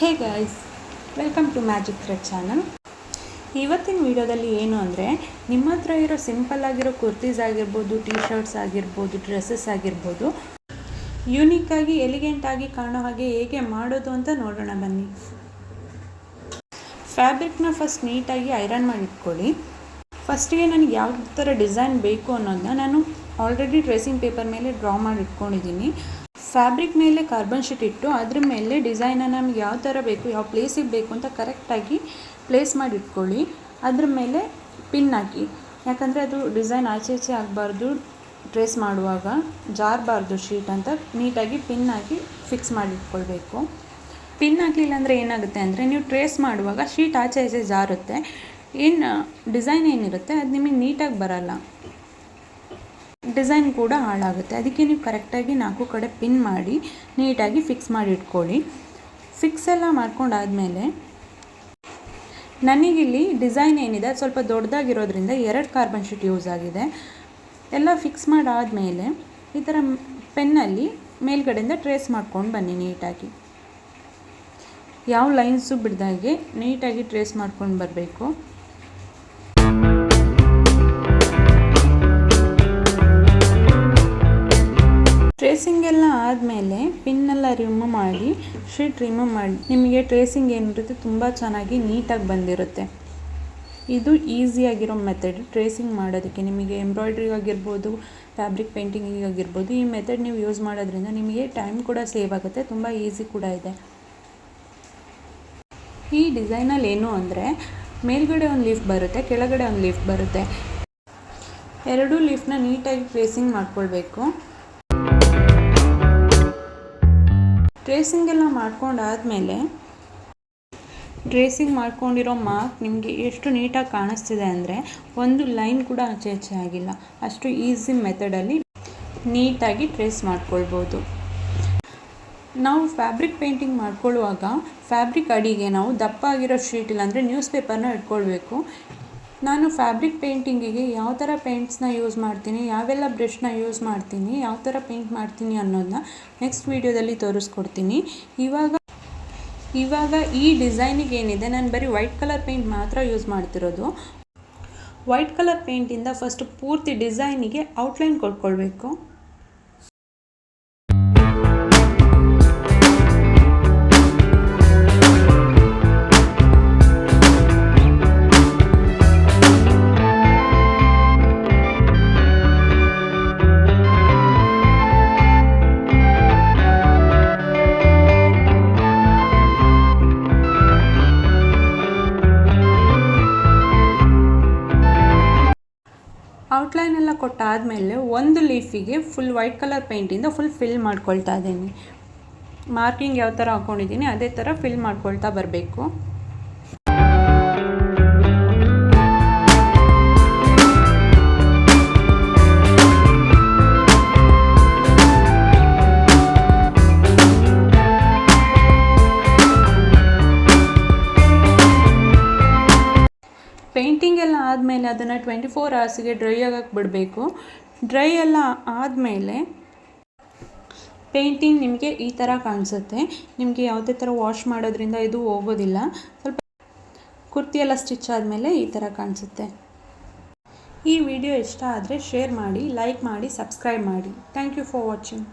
Hey guys welcome to magic thread channel ಇವತ್ತಿನ ವಿಡಿಯೋದಲ್ಲಿ ಏನು ಅಂದರೆ, ನಿಮ್ಮ ಹತ್ರ ಇರೋ ಸಿಂಪಲ್ ಆಗಿರೋ ಕುರ್ತೀಸ್ ಆಗಿರ್ಬೋದು ಟೀ ಶರ್ಟ್ಸ್ ಆಗಿರ್ಬೋದು ಡ್ರೆಸ್ಸಸ್ ಆಗಿರ್ಬೋದು ಯೂನಿಕ್ ಆಗಿ ಎಲಿಗೆಂಟ್ ಆಗಿ ಕಾಣೋ ಹಾಗೆ ಹೇಗೆ ಮಾಡೋದು ಅಂತ ನೋಡೋಣ ಬನ್ನಿ. ಫ್ಯಾಬ್ರಿಕ್ನ ಫಸ್ಟ್ ನೀಟಾಗಿ ಐರನ್ ಮಾಡಿ ಇಟ್ಕೊಳ್ಳಿ. ಫಸ್ಟಿಗೆ ನನಗೆ ಯಾವ ಥರ ಡಿಸೈನ್ ಬೇಕು ಅನ್ನೋದನ್ನ ನಾನು ಆಲ್ರೆಡಿ ಡ್ರೆಸ್ಸಿಂಗ್ ಪೇಪರ್ ಮೇಲೆ ಡ್ರಾ ಮಾಡಿ ಇಟ್ಕೊಂಡಿದ್ದೀನಿ. ಫ್ಯಾಬ್ರಿಕ್ ಮೇಲೆ ಕಾರ್ಬನ್ ಶೀಟ್ ಇಟ್ಟು ಅದ್ರ ಮೇಲೆ ಡಿಸೈನನ್ನು ನಮ್ಗೆ ಯಾವ ಥರ ಬೇಕು, ಯಾವ ಪ್ಲೇಸಿಗೆ ಬೇಕು ಅಂತ ಕರೆಕ್ಟಾಗಿ ಪ್ಲೇಸ್ ಮಾಡಿ ಇಟ್ಕೊಳ್ಳಿ. ಅದ್ರ ಮೇಲೆ ಪಿನ್ ಹಾಕಿ. ಯಾಕಂದರೆ ಅದು ಡಿಸೈನ್ ಆಚೆ ಈಚೆ ಆಗಬಾರ್ದು ಟ್ರೇಸ್ ಮಾಡುವಾಗ, ಜಾರಬಾರ್ದು ಶೀಟ್ ಅಂತ ನೀಟಾಗಿ ಪಿನ್ ಹಾಕಿ ಫಿಕ್ಸ್ ಮಾಡಿ ಇಟ್ಕೊಳ್ಬೇಕು. ಪಿನ್ ಹಾಕಲಿಲ್ಲ ಅಂದರೆ ಏನಾಗುತ್ತೆ ಅಂದರೆ ನೀವು ಟ್ರೇಸ್ ಮಾಡುವಾಗ ಶೀಟ್ ಆಚೆ ಈಚೆ ಜಾರುತ್ತೆ. ಏನು ಡಿಸೈನ್ ಏನಿರುತ್ತೆ, ಅದು ನಿಮಗೆ ನೀಟಾಗಿ ಬರಲ್ಲ. ಡಿಸೈನ್ ಕೂಡ ಹಾಳಾಗುತ್ತೆ. ಅದಕ್ಕೆ ನೀವು ಕರೆಕ್ಟಾಗಿ ನಾಲ್ಕು ಕಡೆ ಪಿನ್ ಮಾಡಿ, ನೀಟಾಗಿ ಫಿಕ್ಸ್ ಮಾಡಿ ಇಟ್ಕೊಳ್ಳಿ. ಫಿಕ್ಸ್ ಎಲ್ಲ ಮಾಡ್ಕೊಂಡಾದಮೇಲೆ ನನಗಿಲ್ಲಿ ಡಿಸೈನ್ ಏನಿದೆ, ಅದು ಸ್ವಲ್ಪ ದೊಡ್ಡದಾಗಿರೋದ್ರಿಂದ ಎರಡು ಕಾರ್ಬನ್ ಶೀಟ್ ಯೂಸ್ ಆಗಿದೆ. ಎಲ್ಲ ಫಿಕ್ಸ್ ಮಾಡಾದಮೇಲೆ ಈ ಥರ ಪೆನ್ನಲ್ಲಿ ಮೇಲ್ಗಡೆಯಿಂದ ಟ್ರೇಸ್ ಮಾಡ್ಕೊಂಡು ಬನ್ನಿ ನೀಟಾಗಿ. ಯಾವ ಲೈನ್ಸು ಬಿಡ್ದಾಗೆ ನೀಟಾಗಿ ಟ್ರೇಸ್ ಮಾಡ್ಕೊಂಡು ಬರಬೇಕು. ಆದಮೇಲೆ ಪಿನ್ನೆಲ್ಲ ರಿಮೂವ್ ಮಾಡಿ, ಶೀಟ್ ರಿಮೂವ್ ಮಾಡಿ, ನಿಮಗೆ ಟ್ರೇಸಿಂಗ್ ಏನಿರುತ್ತೆ ತುಂಬ ಚೆನ್ನಾಗಿ ನೀಟಾಗಿ ಬಂದಿರುತ್ತೆ. ಇದು ಈಸಿಯಾಗಿರೋ ಮೆಥಡ್. ಟ್ರೇಸಿಂಗ್ ಮಾಡೋದಕ್ಕೆ ನಿಮಗೆ ಎಂಬ್ರಾಯ್ಡ್ರಿ ಆಗಿರ್ಬೋದು, ಫ್ಯಾಬ್ರಿಕ್ ಪೇಂಟಿಂಗಿಗೆ ಆಗಿರ್ಬೋದು, ಈ ಮೆಥಡ್ ನೀವು ಯೂಸ್ ಮಾಡೋದ್ರಿಂದ ನಿಮಗೆ ಟೈಮ್ ಕೂಡ ಸೇವ್ ಆಗುತ್ತೆ, ತುಂಬ ಈಸಿ ಕೂಡ ಇದೆ. ಈ ಡಿಸೈನಲ್ಲಿ ಏನು ಅಂದರೆ, ಮೇಲ್ಗಡೆ ಒಂದು ಲೀಫ್ ಬರುತ್ತೆ, ಕೆಳಗಡೆ ಒಂದು ಲೀಫ್ ಬರುತ್ತೆ. ಎರಡೂ ಲೀಫ್ನ ನೀಟಾಗಿ ಟ್ರೇಸಿಂಗ್ ಮಾಡ್ಕೊಳ್ಬೇಕು. ಟ್ರೇಸಿಂಗ್ ಎಲ್ಲ ಮಾಡ್ಕೊಂಡಾದಮೇಲೆ ಟ್ರೇಸಿಂಗ್ ಮಾಡ್ಕೊಂಡಿರೋ ಮಾರ್ಕ್ ನಿಮಗೆ ಎಷ್ಟು ನೀಟಾಗಿ ಕಾಣಿಸ್ತಿದೆ ಅಂದರೆ ಒಂದು ಲೈನ್ ಕೂಡ ಆಚೆ ಆಚೆ ಆಗಿಲ್ಲ. ಅಷ್ಟು ಈಸಿ ಮೆಥಡಲ್ಲಿ ನೀಟಾಗಿ ಟ್ರೇಸ್ ಮಾಡ್ಕೊಳ್ಬೋದು. ನಾವು ಫ್ಯಾಬ್ರಿಕ್ ಪೇಂಟಿಂಗ್ ಮಾಡ್ಕೊಳ್ಳುವಾಗ ಫ್ಯಾಬ್ರಿಕ್ ಅಡಿಗೆ ನಾವು ದಪ್ಪ ಆಗಿರೋ ಶೀಟ್ ಇಲ್ಲಾಂದರೆ ನ್ಯೂಸ್ ಪೇಪರ್ನ ಇಟ್ಕೊಳ್ಬೇಕು. ನಾನು ಫ್ಯಾಬ್ರಿಕ್ ಪೇಂಟಿಂಗಿಗೆ ಯಾವ ಥರ ಪೇಂಟ್ಸ್ನ ಯೂಸ್ ಮಾಡ್ತೀನಿ, ಯಾವೆಲ್ಲ ಬ್ರಷ್ನ ಯೂಸ್ ಮಾಡ್ತೀನಿ, ಯಾವ ಥರ ಪೇಂಟ್ ಮಾಡ್ತೀನಿ ಅನ್ನೋದನ್ನ ನೆಕ್ಸ್ಟ್ ವೀಡಿಯೋದಲ್ಲಿ ತೋರಿಸ್ಕೊಡ್ತೀನಿ. ಇವಾಗ ಇವಾಗ ಈ ಡಿಸೈನಿಗೆ ಏನಿದೆ, ನಾನು ಬರೀ ವೈಟ್ ಕಲರ್ ಪೇಂಟ್ ಮಾತ್ರ ಯೂಸ್ ಮಾಡ್ತಿರೋದು. ವೈಟ್ ಕಲರ್ ಪೇಂಟಿಂದ ಫಸ್ಟ್ ಪೂರ್ತಿ ಡಿಸೈನಿಗೆ ಔಟ್ಲೈನ್ ಕೊಟ್ಕೊಳ್ಬೇಕು. ಔಟ್ಲೈನ್ ಎಲ್ಲ ಕೊಟ್ಟಾದಮೇಲೆ ಒಂದು ಲೀಫಿಗೆ ಫುಲ್ ವೈಟ್ ಕಲರ್ ಪೇಂಟಿಂದ ಫುಲ್ ಫಿಲ್ ಮಾಡ್ಕೊಳ್ತಾ ಇದ್ದೀನಿ. ಮಾರ್ಕಿಂಗ್ ಯಾವ ಥರ ಹಾಕ್ಕೊಂಡಿದ್ದೀನಿ ಅದೇ ಥರ ಫಿಲ್ ಮಾಡ್ಕೊಳ್ತಾ ಬರಬೇಕು. ಆದಮೇಲೆ ಅದನ್ನು ಟ್ವೆಂಟಿ ಫೋರ್ ಅವರ್ಸಿಗೆ ಡ್ರೈ ಆಗಕ್ಕೆ ಬಿಡಬೇಕು. ಡ್ರೈ ಎಲ್ಲ ಆದಮೇಲೆ ಪೇಂಟಿಂಗ್ ನಿಮಗೆ ಈ ಥರ ಕಾಣಿಸುತ್ತೆ. ನಿಮಗೆ ಯಾವುದೇ ಥರ ವಾಶ್ ಮಾಡೋದ್ರಿಂದ ಇದು ಹೋಗೋದಿಲ್ಲ. ಸ್ವಲ್ಪ ಕುರ್ತಿ ಎಲ್ಲ ಸ್ಟಿಚ್ ಆದಮೇಲೆ ಈ ಥರ ಕಾಣಿಸುತ್ತೆ. ಈ ವಿಡಿಯೋ ಇಷ್ಟ ಆದರೆ ಶೇರ್ ಮಾಡಿ ಲೈಕ್ ಮಾಡಿ ಸಬ್ಸ್ಕ್ರೈಬ್ ಮಾಡಿ. Thank you for watching